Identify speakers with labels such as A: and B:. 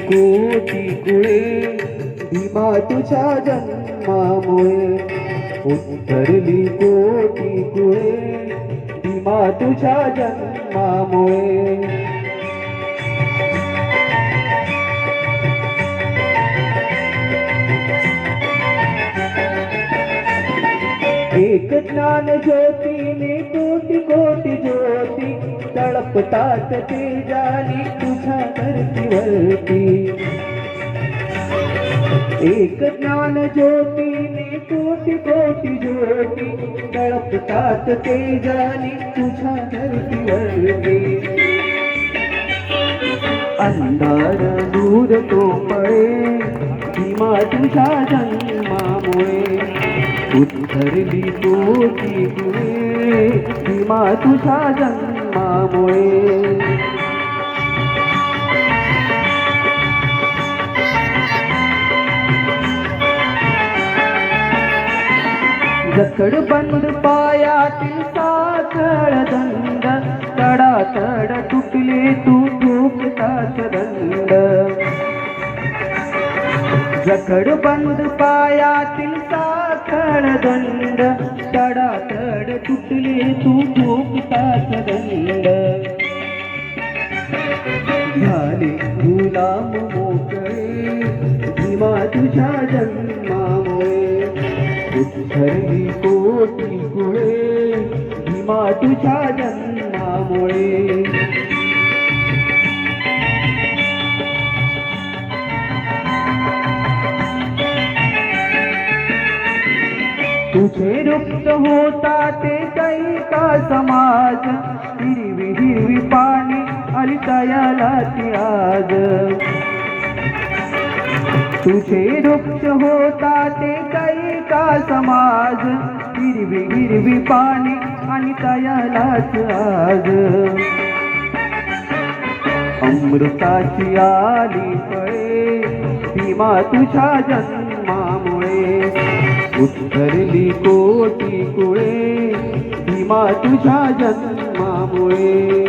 A: कोटी कुळे भीमा तुझ्या जन्मामुळे. उतरली कोटी कुळे भीमा तुझ्या जन्मामुळे. एक ज्ञान ज्योतीने ज्योती तळपतात ते जाणी तुझ्या धरतीवरती. एक ज्ञान ज्योतीने कोटी कोटी ज्योती. तळपतात ते जाणी तुझ्या धरतीवरती. अंधार दूर तो पळे किंवा तुझ्या जन्मामुळे. उतरली कोटी गुळे भीमा तुझ्या प्रेमामुळे. जकड बंद पायातील साखळ दंड तडातड तुटले तू ठोकताच दंड. जकड बंद पायातील साखळ दंड तडातड तुटले तू ठोकताच दंड. झाले गुलाम मोकळे भीमा तुझ्या जन्मामुळे. उद्धरली कोटी कुळे भीमा तुझ्या जन्मामुळे. तुझे रुक्त होता ते कैका समाज. हिरवी हिरवी पाणी आली तयाला ती आज. तुझे वृक्ष होता ते कैका समाज. हिरवी हिरवी पाणी आणि तयालाच आज. अमृताची आली फळे भीमा तुझ्या जन्मामुळे. उत्तरली कोटी कुळे भीमा तुझ्या जन्मामुळे.